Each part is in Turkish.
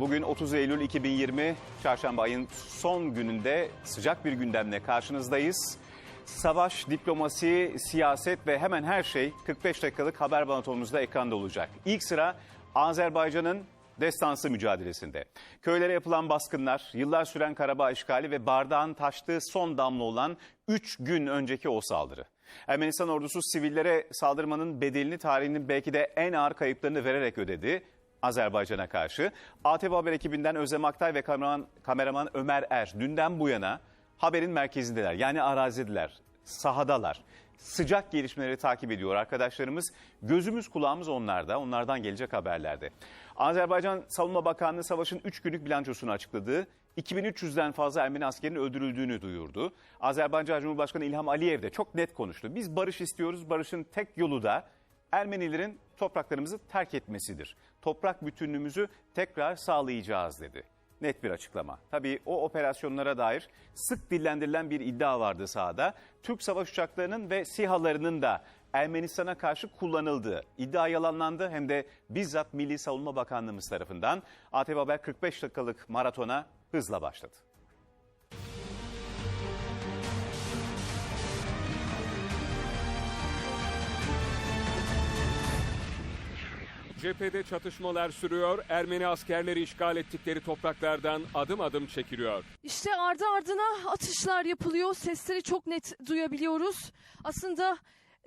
Bugün 30 Eylül 2020 Çarşamba ayın son gününde sıcak bir gündemle karşınızdayız. Savaş, diplomasi, siyaset ve hemen her şey 45 dakikalık haber banatomuzda ekranda olacak. İlk sıra Azerbaycan'ın destansı mücadelesinde. Köylere yapılan baskınlar, yıllar süren Karabağ işgali ve bardağın taştığı son damla olan 3 gün önceki o saldırı. Ermenistan ordusu sivillere saldırmanın bedelini tarihinin belki de en ağır kayıplarını vererek ödedi. Azerbaycan'a karşı. ATV Haber ekibinden Özlem Aktay ve kameraman, kameraman Ömer Er dünden bu yana haberin merkezindeler. Yani arazideler, sahadalar. Sıcak gelişmeleri takip ediyor arkadaşlarımız. Gözümüz kulağımız onlarda, onlardan gelecek haberlerde. Azerbaycan Savunma Bakanlığı savaşın 3 günlük bilançosunu açıkladı. 2300'den fazla Ermeni askerin öldürüldüğünü duyurdu. Azerbaycan Cumhurbaşkanı İlham Aliyev de çok net konuştu. Biz barış istiyoruz, barışın tek yolu da Ermenilerin topraklarımızı terk etmesidir. Toprak bütünlüğümüzü tekrar sağlayacağız dedi. Net bir açıklama. Tabii o operasyonlara dair sık dillendirilen bir iddia vardı sahada. Türk savaş uçaklarının ve SİHA'larının da Ermenistan'a karşı kullanıldığı iddia yalanlandı hem de bizzat Milli Savunma Bakanlığımız tarafından ATV Haber 45 dakikalık maratona hızla başladı. Cephede çatışmalar sürüyor, Ermeni askerleri işgal ettikleri topraklardan adım adım çekiliyor. İşte ardı ardına atışlar yapılıyor. Sesleri çok net duyabiliyoruz. Aslında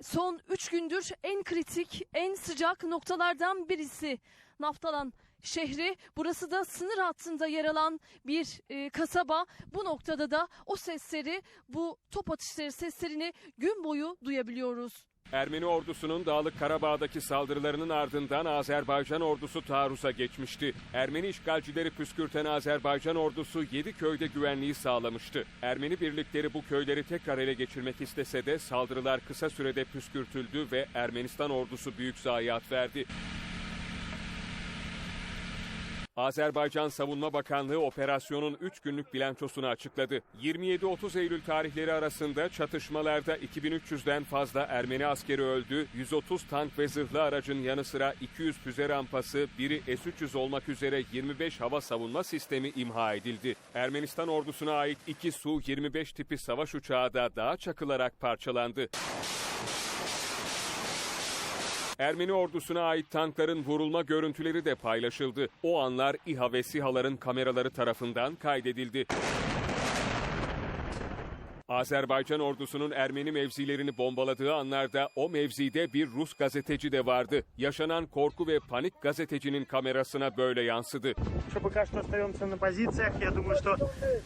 son 3 gündür en kritik, en sıcak noktalardan birisi Naftalan şehri. Burası da sınır hattında yer alan bir e, kasaba. Bu noktada da o sesleri, bu top atışları seslerini gün boyu duyabiliyoruz. Ermeni ordusunun Dağlık Karabağ'daki saldırılarının ardından Azerbaycan ordusu taarruza geçmişti. Ermeni işgalcileri püskürten Azerbaycan ordusu 7 köyde güvenliği sağlamıştı. Ermeni birlikleri bu köyleri tekrar ele geçirmek istese de saldırılar kısa sürede püskürtüldü ve Ermenistan ordusu büyük zayiat verdi. Azerbaycan Savunma Bakanlığı operasyonun 3 günlük bilançosunu açıkladı. 27-30 Eylül tarihleri arasında çatışmalarda 2300'den fazla Ermeni askeri öldü, 130 tank ve zırhlı aracın yanı sıra 200 füze rampası, biri S-300 olmak üzere 25 hava savunma sistemi imha edildi. Ermenistan ordusuna ait 2 Su-25 tipi savaş uçağı da dağa çakılarak parçalandı. Ermeni ordusuna ait tankların vurulma görüntüleri de paylaşıldı. O anlar İHA ve SİHA'ların kameraları tarafından kaydedildi. Azerbaycan ordusunun Ermeni mevzilerini bombaladığı anlarda o mevzide bir Rus gazeteci de vardı. Yaşanan korku ve panik gazetecinin kamerasına böyle yansıdı. что пока что остаемся на позициях. Я думаю, что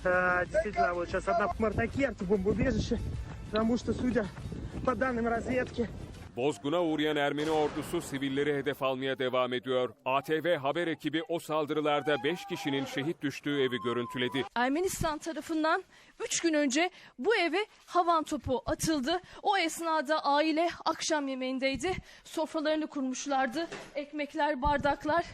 э, действительно вот сейчас одна Мартакерти, бомбоубежище, потому что, судя по данным разведки, Bozguna uğrayan Ermeni ordusu sivilleri hedef almaya devam ediyor. ATV haber ekibi o saldırılarda 5 kişinin şehit düştüğü evi görüntüledi. Ermenistan tarafından 3 gün önce bu eve havan topu atıldı. O esnada aile akşam yemeğindeydi. Sofralarını kurmuşlardı. Ekmekler, bardaklar.